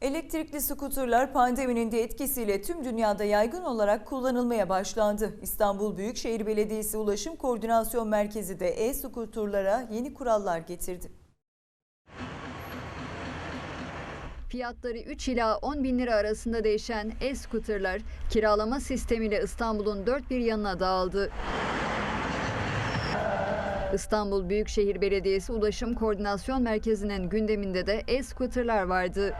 Elektrikli skuterlar pandeminin de etkisiyle tüm dünyada yaygın olarak kullanılmaya başlandı. İstanbul Büyükşehir Belediyesi Ulaşım Koordinasyon Merkezi de e-skuterlara yeni kurallar getirdi. Fiyatları 3 ila 10 bin lira arasında değişen e-scooterlar kiralama sistemiyle İstanbul'un dört bir yanına dağıldı. İstanbul Büyükşehir Belediyesi Ulaşım Koordinasyon Merkezi'nin gündeminde de e-scooterlar vardı.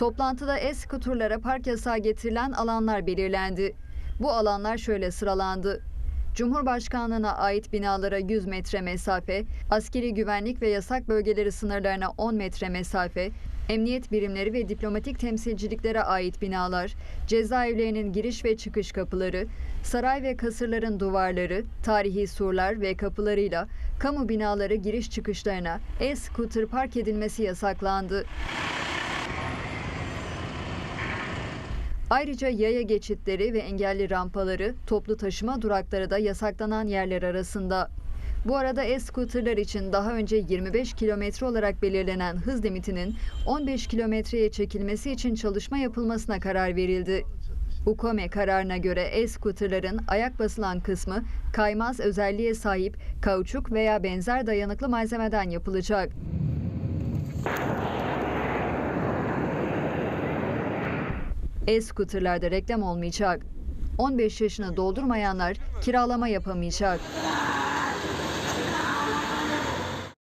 Toplantıda e-scooterlara park yasağı getirilen alanlar belirlendi. Bu alanlar şöyle sıralandı. Cumhurbaşkanlığına ait binalara 100 metre mesafe, askeri güvenlik ve yasak bölgeleri sınırlarına 10 metre mesafe, emniyet birimleri ve diplomatik temsilciliklere ait binalar, cezaevlerinin giriş ve çıkış kapıları, saray ve kasırların duvarları, tarihi surlar ve kapılarıyla kamu binaları giriş çıkışlarına e-scooter park edilmesi yasaklandı. Ayrıca yaya geçitleri ve engelli rampaları, toplu taşıma durakları da yasaklanan yerler arasında. Bu arada e-scooterlar için daha önce 25 kilometre olarak belirlenen hız limitinin 15 kilometreye çekilmesi için çalışma yapılmasına karar verildi. UKOME kararına göre e-scooterların ayak basılan kısmı kaymaz özelliğe sahip kauçuk veya benzer dayanıklı malzemeden yapılacak. E-scooterlarda reklam olmayacak. 15 yaşını doldurmayanlar kiralama yapamayacak.